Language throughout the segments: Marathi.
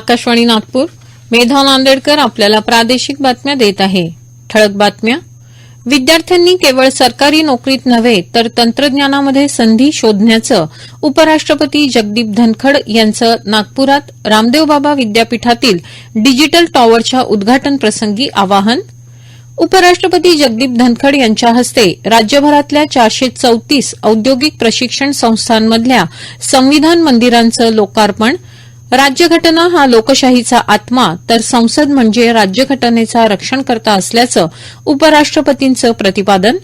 आकाशवाणी नागपूर. मेधा नांदेडकर आपल्याला प्रादेशिक बातम्या देत आहे. ठळक बातम्या. विद्यार्थ्यांनी केवळ सरकारी नोकरीत नव्हे तर तंत्रज्ञानामध्ये संधी शोधण्याचं उपराष्ट्रपती जगदीप धनखड यांचं नागपुरात रामदेव बाबा विद्यापीठातील डिजिटल टॉवरच्या उद्घाटन प्रसंगी आवाहन. उपराष्ट्रपती जगदीप धनखड यांच्या हस्ते राज्यभरातल्या चारशे चौतीस औद्योगिक प्रशिक्षण संस्थांमधल्या संविधान मंदिरांचं लोकार्पण राज्यघटना हा लोकशाहीचा आत्मा तर संसद म्हणजे राज्यघटनेचा रक्षणकर्ता असल्याचं उपराष्ट्रपतींचं प्रतिपादन.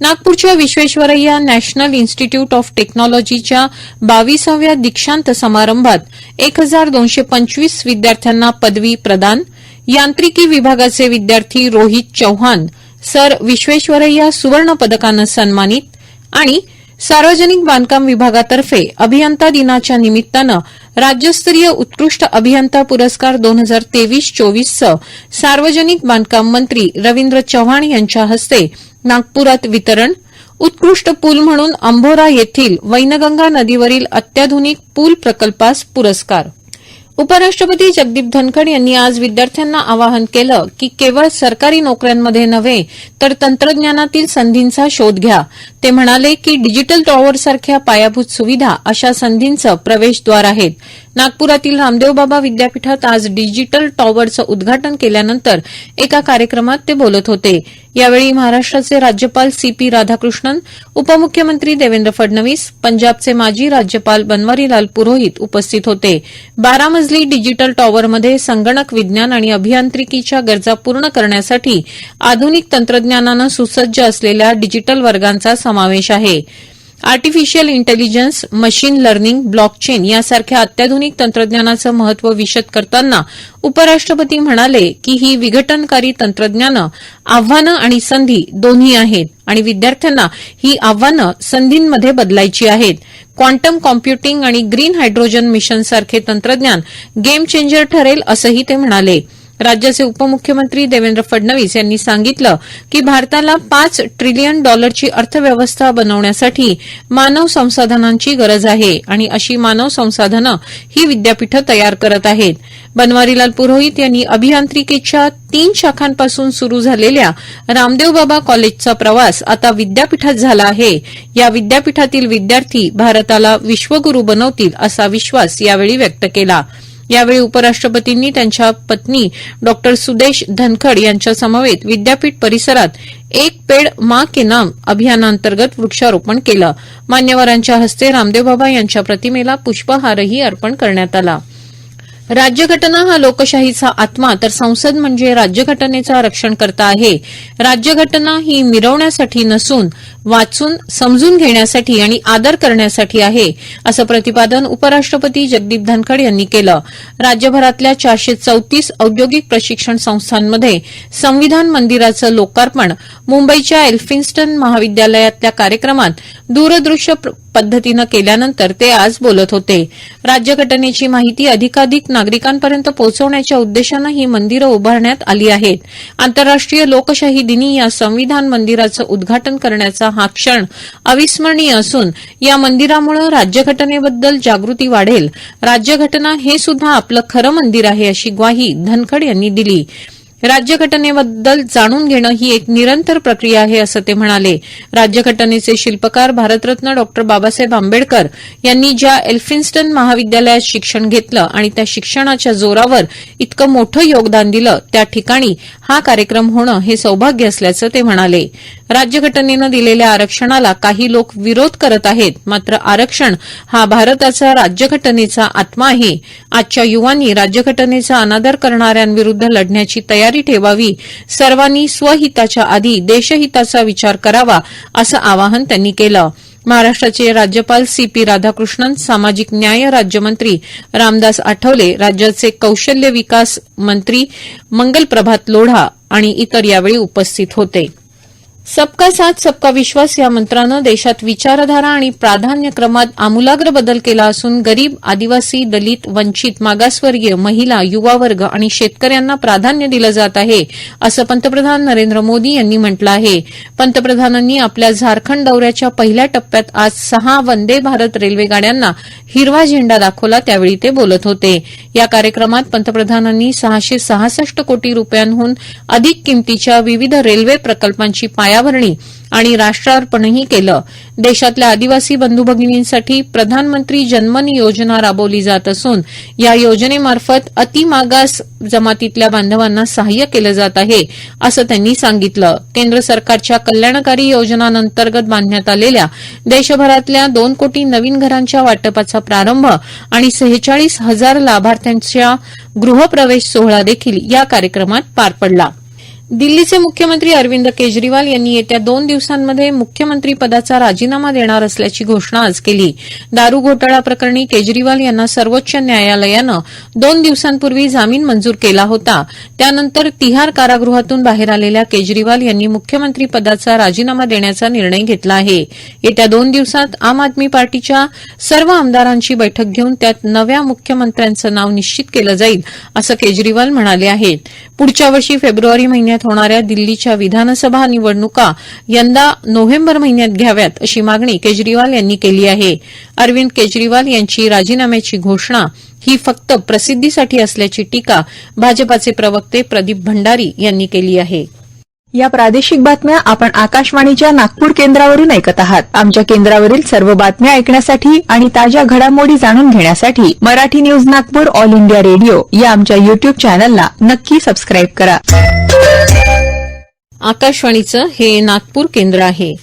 नागपूरच्या विश्वेश्वरय्या नॅशनल इन्स्टिट्यूट ऑफ टेक्नॉलॉजीच्या बावीसाव्या दीक्षांत समारंभात एक हजार दोनशे पंचवीस विद्यार्थ्यांना पदवी प्रदान. यांत्रिकी विभागाचे विद्यार्थी रोहित चौहान सर विश्वेश्वरय्या सुवर्ण पदकानं सन्मानित. आणि सार्वजनिक बांधकाम विभागातर्फे अभियंता दिनाच्या निमित्तानं राज्यस्तरीय उत्कृष्ट अभियंता पुरस्कार दोन हजार तेवीस चोवीसचं सार्वजनिक बांधकाम मंत्री रवींद्र चव्हाण यांच्या हस्ते नागपुरात वितरण उत्कृष्ट पूल म्हणून अंभोरा येथील वैनगंगा नदीवरील अत्याधुनिक पूल प्रकल्पास पुरस्कार. उपराष्ट्रपती जगदीप धनखड यांनी आज विद्यार्थ्यांना आवाहन केलं की केवळ सरकारी नोकऱ्यांमध्ये नव्हे तर तंत्रज्ञानातील संधींचा शोध घ्या. ते म्हणाले की डिजिटल टॉवरसारख्या पायाभूत सुविधा अशा संधींचं प्रवेशद्वार आहेत. नागपुरातील रामदेव बाबा विद्यापीठात आज डिजिटल टॉवरचं उद्घाटन केल्यानंतर एका कार्यक्रमात ते बोलत होते. यावेळी महाराष्ट्राचे राज्यपाल सी पी राधाकृष्णन उपमुख्यमंत्री देवेंद्र फडणवीस पंजाबचे माजी राज्यपाल बनवारीलाल पुरोहित उपस्थित होते. बारा मजली डिजिटल टॉवरमध्ये संगणक विज्ञान आणि अभियांत्रिकीच्या गरजा पूर्ण करण्यासाठी आधुनिक तंत्रज्ञानानं सुसज्ज असलेल्या डिजिटल वर्गांचा समावेश आहे. Artificial intelligence machine learning blockchain यासारख्या अत्याधुनिक तंत्रज्ञानाचं महत्त्व विशद करताना उपराष्ट्रपती म्हणाले की ही विघटनकारी तंत्रज्ञानं आव्हानं आणि संधी दोन्ही आहेत आणि विद्यार्थ्यांना ही आव्हानं संधींमध्ये बदलायची आहेत. क्वांटम कॉम्प्युटिंग आणि ग्रीन हायड्रोजन मिशनसारखे तंत्रज्ञान गेम चेंजर ठरेल असंही ते म्हणाले. राज्याचे उपमुख्यमंत्री देवेंद्र फडणवीस यांनी सांगितलं की भारताला पाच ट्रिलियन डॉलरची अर्थव्यवस्था बनवण्यासाठी मानव संसाधनांची गरज आहे आणि अशी मानव संसाधनं ही विद्यापीठं तयार करत आहेत. बनवारीलाल पुरोहित यांनी अभियांत्रिकीच्या तीन शाखांपासून सुरू झालेल्या रामदेव बाबा कॉलेजचा प्रवास आता विद्यापीठात झाला आहे. या विद्यापीठातील विद्यार्थी भारताला विश्वगुरू बनवतील असा विश्वास यावेळी व्यक्त केला. यावेळी उपराष्ट्रपतींनी त्यांच्या पत्नी डॉक्टर सुदेश धनखड यांच्यासमवेत विद्यापीठ परिसरात एक पेड मा के नाम अभियानांतर्गत वृक्षारोपण केलं. मान्यवरांच्या हस्ते रामदेव बाबा यांच्या प्रतिमेला पुष्पहारही अर्पण करण्यात आला. राज्यघटना हा लोकशाहीचा आत्मा तर संसद म्हणजे राज्यघटनेचा रक्षणकर्ता आहे. राज्यघटना ही मिरवण्यासाठी नसून वाचून समजून घेण्यासाठी आणि आदर करण्यासाठी आहे असं प्रतिपादन उपराष्ट्रपती जगदीप धनखड यांनी केलं. राज्यभरातल्या चारशे चौतीस औद्योगिक प्रशिक्षण संस्थांमध्ये संविधान मंदिराचं लोकार्पण मुंबईच्या एल्फिन्स्टन महाविद्यालयातल्या कार्यक्रमात दूरदृश्य पद्धतीनं केल्यानंतर ते आज बोलत होते. राज्यघटनेची माहिती अधिकाधिक नागरिकांपर्यंत पोहोचवण्याच्या उद्देशानं ही मंदिरं उभारण्यात आली आहेत. आंतरराष्ट्रीय लोकशाही दिनी या संविधान मंदिराचं उद्घाटन करण्याचा हा क्षण अविस्मरणीय असून या मंदिरामुळे राज्यघटनेबद्दल जागृती वाढेल. राज्यघटना हे सुद्धा आपलं खरं मंदिर आहे अशी ग्वाही धनखड यांनी दिली. राज्यघटनेबद्दल जाणून घेणं ही एक निरंतर प्रक्रिया आहे असं ते म्हणाले. राज्यघटनेचे शिल्पकार भारतरत्न डॉक्टर बाबासाहेब आंबेडकर यांनी ज्या एल्फिन्स्टन महाविद्यालयात शिक्षण घेतलं आणि त्या शिक्षणाच्या जोरावर इतकं मोठं योगदान दिलं त्या ठिकाणी हा कार्यक्रम होणं हे सौभाग्य असल्याचं ते म्हणाले. राज्यघटनेनं दिलेल्या आरक्षणाला काही लोक विरोध करत आहेत. मात्र आरक्षण हा भारताचा राज्यघटनेचा आत्मा आहे. आजच्या युवांनी राज्यघटनेचा अनादर करणाऱ्यांविरुद्ध लढण्याची तयारी ठेवावी. सर्वांनी स्वहिताच्या आधी देशहिताचा विचार करावा असं आवाहन त्यांनी केलं. महाराष्ट्राचे राज्यपाल सी पी राधाकृष्णन सामाजिक न्याय राज्यमंत्री रामदास आठवले राज्याचे कौशल्य विकास मंत्री मंगल प्रभात लोढा आणि इतर यावेळी उपस्थित होते. सबका साथ सबका विश्वास या मंत्रानं देशात विचारधारा आणि प्राधान्यक्रमात आमूलाग्र बदल केला असून गरीब आदिवासी दलित वंचित मागासवर्गीय महिला युवा वर्ग आणि शेतकऱ्यांना प्राधान्य दिलं जात आहे असं पंतप्रधान नरेंद्र मोदी यांनी म्हटलं आहे. पंतप्रधानांनी आपल्या झारखंड दौऱ्याच्या पहिल्या टप्प्यात आज सहा वंदे भारत रेल्वे गाड्यांना हिरवा झेंडा दाखवला त्यावेळी ते बोलत होते. या कार्यक्रमात पंतप्रधानांनी सहाशे सहासष्ट कोटी रुपयांहून अधिक किमतीच्या विविध रेल्वे प्रकल्पांची पायाभरणी आणि राष्ट्रार्पणही केलं. देशातल्या आदिवासी बंधू भगिनींसाठी प्रधानमंत्री जनमन योजना राबवली जात असून या योजनेमार्फत अतिमागास जमातीतल्या बांधवांना सहाय्य केलं जात आहे असं त्यांनी सांगितलं. केंद्र सरकारच्या कल्याणकारी योजनांतर्गत बांधण्यात आलेल्या देशभरातल्या दोन कोटी नवीन घरांच्या वाटपाचा प्रारंभ आणि सेहेचाळीस हजार लाभार्थ्यांच्या गृहप्रवेश सोहळा देखील या कार्यक्रमात पार पडला. दिल्लीचे मुख्यमंत्री अरविंद केजरीवाल यांनी येत्या दोन दिवसांमध्ये मुख्यमंत्री पदाचा राजीनामा देणार असल्याची घोषणा आज केली. दारू घोटाळा प्रकरणी केजरीवाल यांना सर्वोच्च न्यायालयानं दोन दिवसांपूर्वी जामीन मंजूर केला होता. त्यानंतर तिहार कारागृहातून बाहेर आलेल्या केजरीवाल यांनी मुख्यमंत्री पदाचा राजीनामा देण्याचा निर्णय घेतला आहे. येत्या दोन दिवसात आम आदमी पार्टीच्या सर्व आमदारांची बैठक घेऊन त्यात नव्या मुख्यमंत्र्यांचं नाव निश्चित केलं जाईल असं केजरीवाल म्हणाले आहेत. पुढच्या वर्षी फेब्रुवारी महिन्यात होणाऱ्या दिल्लीच्या विधानसभा निवडणुका यंदा नोव्हेंबर महिन्यात घ्याव्यात अशी मागणी केजरीवाल यांनी केली आहे. अरविंद केजरीवाल यांची राजीनाम्याची घोषणा ही फक्त प्रसिद्धीसाठी असल्याची टीका भाजपाचे प्रवक्ते प्रदीप भंडारी यांनी केली आहे. या प्रादेशिक बातम्या आपण आकाशवाणीच्या नागपूर केंद्रावरून ऐकत आहात. आमच्या केंद्रावरील सर्व बातम्या ऐकण्यासाठी आणि ताज्या घडामोडी जाणून घेण्यासाठी Marathi news Nagpur all India radio या आमच्या युट्यूब चॅनलला नक्की सबस्क्राईब करा. आकाशवाणीचं हे नागपूर केंद्र आहे.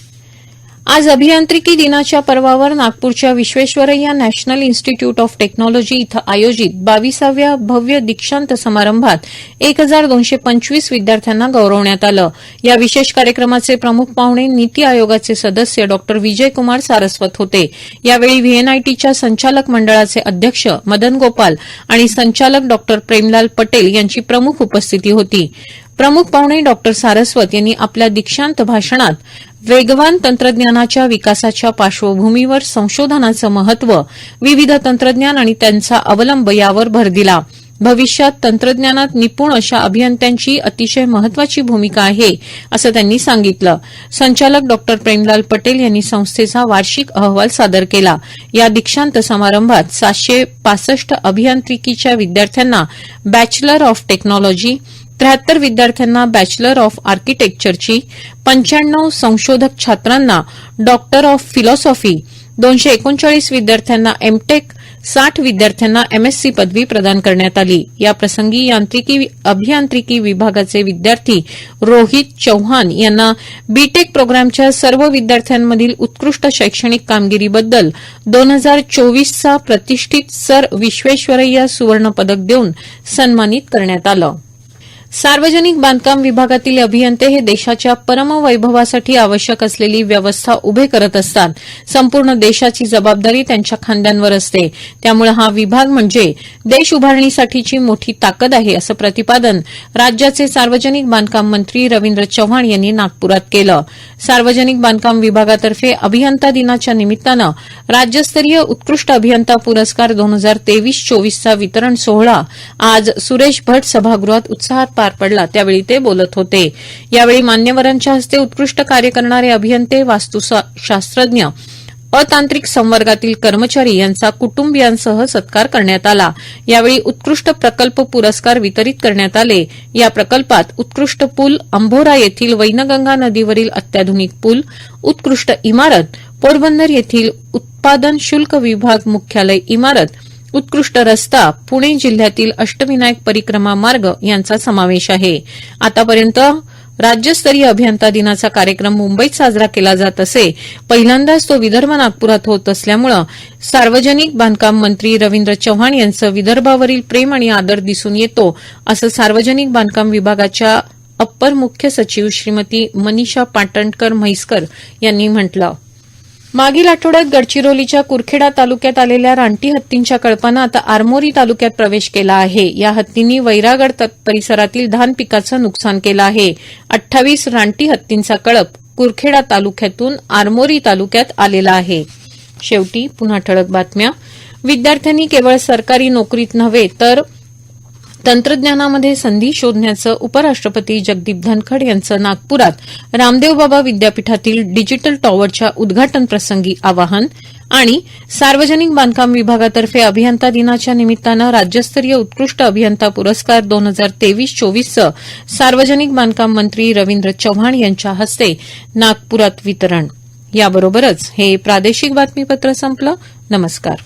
आज अभियांत्रिकी दिनाच्या पर्वावर नागपूरच्या Visvesvaraya national institute of technology इथं आयोजित बावीसाव्या भव्य दीक्षांत समारंभात एक हजार दोनशे पंचवीस विद्यार्थ्यांना गौरवण्यात आलं. या विशेष कार्यक्रमाचे प्रमुख पाहुणे नीती आयोगाचे सदस्य डॉ. विजयकुमार सारस्वत होते. यावेळी व्हीएनआयटीच्या संचालक मंडळाचे अध्यक्ष मदन गोपाल आणि संचालक डॉ. प्रेमलाल पटेल यांची प्रमुख उपस्थिती होती. प्रमुख पाहुणे डॉक्टर सारस्वत यांनी आपल्या दीक्षांत भाषणात वेगवान तंत्रज्ञानाच्या विकासाच्या पार्श्वभूमीवर संशोधनाचं महत्त्व विविध तंत्रज्ञान आणि त्यांचा अवलंब यावर भर दिला. भविष्यात तंत्रज्ञानात निपुण अशा अभियंत्यांची अतिशय महत्वाची भूमिका आहे असं त्यांनी सांगितलं. संचालक डॉक्टर प्रेमलाल पटेल यांनी संस्थेचा वार्षिक अहवाल सादर केला. या दीक्षांत समारंभात सातशे पासष्ट अभियांत्रिकीच्या विद्यार्थ्यांना बॅचलर ऑफ टेक्नॉलॉजी त्र्याहत्तर विद्यार्थ्यांना बॅचलर ऑफ आर्किटेक्चरची पंच्याण्णव संशोधक छात्रांना डॉक्टर ऑफ फिलॉसॉफी दोनशे एकोणचाळीस विद्यार्थ्यांना एमटेक साठ विद्यार्थ्यांना एमएससी पदवी प्रदान करण्यात आली. या प्रसंगी यांत्रिकी अभियांत्रिकी विभागाचे विद्यार्थी रोहित चौहान यांना बीटेक प्रोग्रामच्या सर्व विद्यार्थ्यांमधील उत्कृष्ट शैक्षणिक कामगिरीबद्दल दोन हजार चोवीसचा प्रतिष्ठित सर विश्वेश्वरय्या सुवर्ण पदक देऊन सन्मानित करण्यात आलं. सार्वजनिक बांधकाम विभागातील अभियंते हे देशाच्या परमवैभवासाठी आवश्यक असलेली व्यवस्था उभे करत असतात. संपूर्ण देशाची जबाबदारी त्यांच्या खांद्यांवर असते. त्यामुळे हा विभाग म्हणजे देश उभारणीसाठीची मोठी ताकद आहे असं प्रतिपादन राज्याचे सार्वजनिक बांधकाम मंत्री रवींद्र चव्हाण यांनी नागपुरात केलं. सार्वजनिक बांधकाम विभागातर्फे अभियंता दिनाच्या निमित्तानं राज्यस्तरीय उत्कृष्ट अभियंता पुरस्कार दोन हजार तेवीस चोवीसचा वितरण सोहळा आज सुरेश भट सभागृहात उत्साहात पार पडला. त्यावेळी ते बोलत होते. यावेळी मान्यवरांच्या हस्ते उत्कृष्ट कार्य करणारे अभियंते वास्तुशास्त्रज्ञ अतांत्रिक संवर्गातील कर्मचारी यांचा कुटुंबियांसह सत्कार करण्यात आला. यावेळी उत्कृष्ट प्रकल्प पुरस्कार वितरित करण्यात आले. या प्रकल्पात उत्कृष्ट पूल अंभोरा येथील वैनगंगा नदीवरील अत्याधुनिक पूल उत्कृष्ट इमारत पोरबंदर येथील उत्पादन शुल्क विभाग मुख्यालय इमारत उत्कृष्ट रस्ता पुणे जिल्ह्यातील अष्टविनायक परिक्रमा मार्ग यांचा समावेश आहे. आतापर्यंत राज्यस्तरीय अभियंता दिनाचा कार्यक्रम मुंबईत साजरा केला जात असे. पहिल्यांदाच तो विदर्भ नागपुरात होत असल्यामुळे सार्वजनिक बांधकाम मंत्री रवींद्र चव्हाण यांचं विदर्भावरील प्रेम आणि आदर दिसून येतो असं सार्वजनिक बांधकाम विभागाच्या अप्पर मुख्य सचिव श्रीमती मनीषा पाटणकर म्हैसकर यांनी म्हटलं. मागील आठवड्यात गडचिरोलीच्या कुरखेडा तालुक्यात आलेल्या रानटी हत्तींच्या कळपानं आता आरमोरी तालुक्यात प्रवेश केला आहे. या हत्तींनी वैरागड परिसरातील धान पिकाचं नुकसान केलं आहे. अठ्ठावीस रानटी हत्तींचा कळप कुरखेडा तालुक्यातून आरमोरी तालुक्यात आलेला आहे. शेवटी पुन्हा ठळक बातम्या. विद्यार्थ्यांनी केवळ सरकारी नोकरीत नव्हे तर तंत्रज्ञानामध्ये संधी शोधण्याचं उपराष्ट्रपती जगदीप धनखड यांचं नागपुरात रामदेव बाबा विद्यापीठातील डिजिटल टॉवरच्या उद्घाटन प्रसंगी आवाहन आणि सार्वजनिक बांधकाम विभागातर्फे अभियंता दिनाच्या निमित्तानं राज्यस्तरीय उत्कृष्ट अभियंता पुरस्कार दोन हजार तेवीस चोवीसचं सार्वजनिक बांधकाम मंत्री रवींद्र चव्हाण यांच्या हस्ते नागपुरात वितरण. याबरोबरच हे प्रादेशिक बातमीपत्र संपलं. नमस्कार.